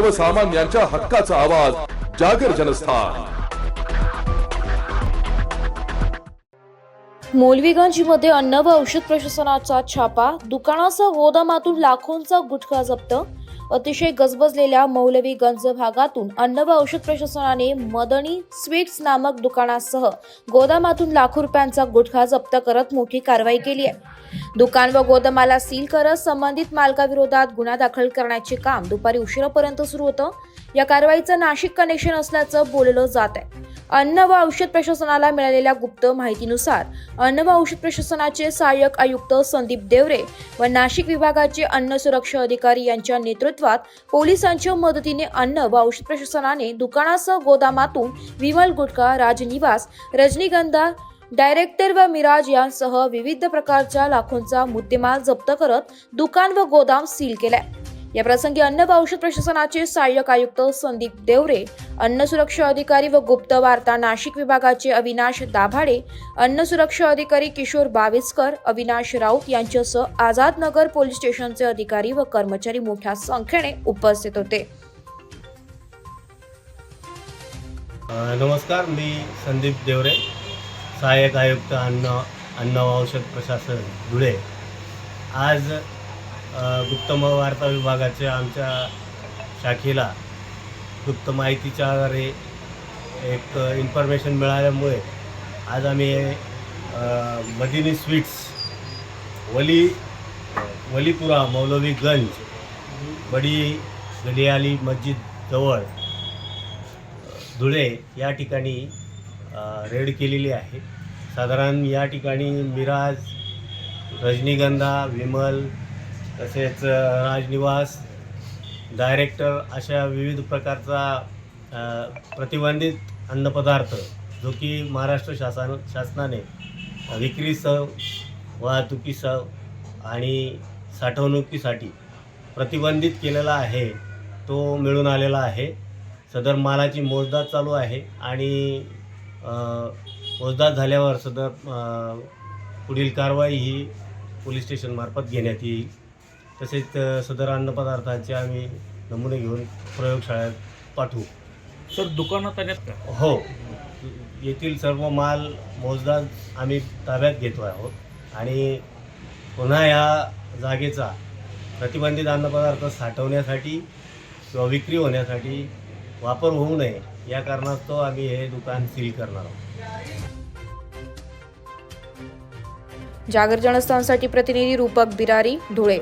सर्वसामान्यांच्या हक्काचा आवाज जागर जनस्थान. मौलवीगंजमध्ये अन्न व औषध प्रशासनाचा छापा दुकानासह गोदामातून लाखोंचा गुटखा जप्त अतिशय गजबजलेल्या मौलवीगंज भागातून अन्न व औषध प्रशासनाने मदनी स्वीट्स नामक दुकानासह गोदामातून लाखो रुपयांचा गुटखा जप्त करत मोठी कारवाई केली आहे. दुकान व गोदामाला सील करत संबंधित मालकाविरोधात गुन्हा दाखल करण्याचे काम दुपारी उशिरापर्यंत सुरू होतं. या कारवाईचं नाशिक कनेक्शन असल्याचं बोललं जात आहे. अन्न व औषध प्रशासनाला मिळालेल्या गुप्त माहितीनुसार अन्न व औषध प्रशासनाचे सहाय्यक आयुक्त संदीप देवरे व नाशिक विभागाचे अन्न सुरक्षा अधिकारी यांच्या नेतृत्वात पोलिसांच्या मदतीने अन्न व औषध प्रशासनाने दुकानासह गोदामातून विमल गुटखा राजनिवास रजनीगंधा डायरेक्टर व मिराज यांसह विविध प्रकारच्या लाखोंचा मुद्देमाल जप्त करत दुकान व गोदाम सील केलाय. या प्रसंगी अन्न व औषध प्रशासनाचे सहाय्यक आयुक्त संदीप देवरे अन्न सुरक्षा अधिकारी व गुप्त वार्ता नाशिक विभागाचे अविनाश दाभाडे अन्न सुरक्षा अधिकारी किशोर बाविस्कर अविनाश राऊत यांच्यासह आझाद नगर पोलीस स्टेशनचे अधिकारी व कर्मचारी मोठ्या संख्येने उपस्थित होते. नमस्कार मी संदीप देवरे सहाय्यक आयुक्त अन्न अन्न औषध प्रशासन धुळे. आज अ, गुप्त वार्ता विभागाच्या आमच्या शाखेला गुप्त माहितीच्या आधारे एक इन्फॉर्मेशन मिळाल्यामुळे आज आम्ही मदिनी स्वीट्स वली वलीपुरा मौलवीगंज बडी गलियाली मस्जिद जवळ धुळे या ठिकाणी रेड केलेली आहे. साधारण या ठिकाणी मिराज रजनीगंधा विमल तसेच राजनिवास डायरेक्टर अशा विविध प्रकारचा प्रतिबंधित अन्नपदार्थ जो की महाराष्ट्र शासन शासनाने विक्रीसह वाहतुकीसह आणि साठवणुकीसाठी प्रतिबंधित केलेला आहे तो मिळून आलेला आहे. सदर मालाची मोजदाद चालू आहे आणि मोजदाद झाल्यावर सदर पुढील कारवाई ही पोलीस स्टेशनमार्फत घेण्यात येईल. तसेच सदर अन्नपदार्थांचे आम्ही नमुने घेऊन प्रयोगशाळेत पाठवू. सर दुकानात आल्यात का? हो. येथील सर्व माल मोजदाद आम्ही ताब्यात घेतो आहोत. आणि पुन्हा या जागेचा प्रतिबंधित अन्नपदार्थ साठवण्यासाठी किंवा विक्री होण्यासाठी वापर होऊ नये या कारणास्तव आम्ही हे दुकान सील करणार आहोत. जागर जनस्थानसाठी प्रतिनिधी रूपक बिरारी धुळे.